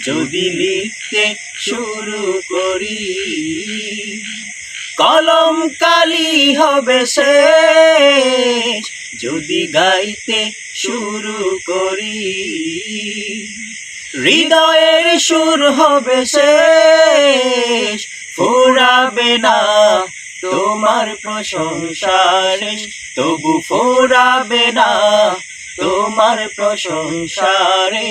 যদি লিখতে শুরু করি, কলম কালি হবে শেষ। যদি গাইতে শুরু করি, হৃদয়ের সুর হবে শেষ। ফোরাবে না তোমার প্রশংসারে তবু ফোরাবে না তোমার প্রশংসারে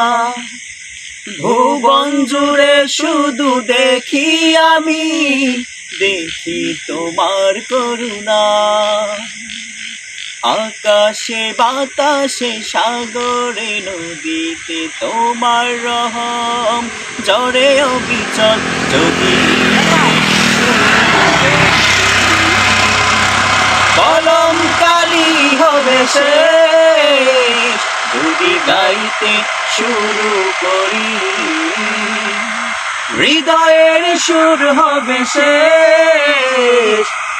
ভুবন জুড়ে শুধু দেখি আমি, দেখি তোমার করুণা। আকাশে, বাতাসে, সাগরে, নদীতে তোমার রহম জরে অবিচল যদি কলম কালি হবে শেষ যদি গাইতে শুরু করি। হৃদয়ের সুর হবে সে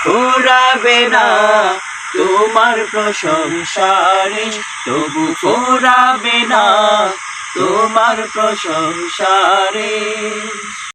ফোরাবে না তোমার প্রশংসারে তবু ফোরাবে না তোমার প্রশংসারে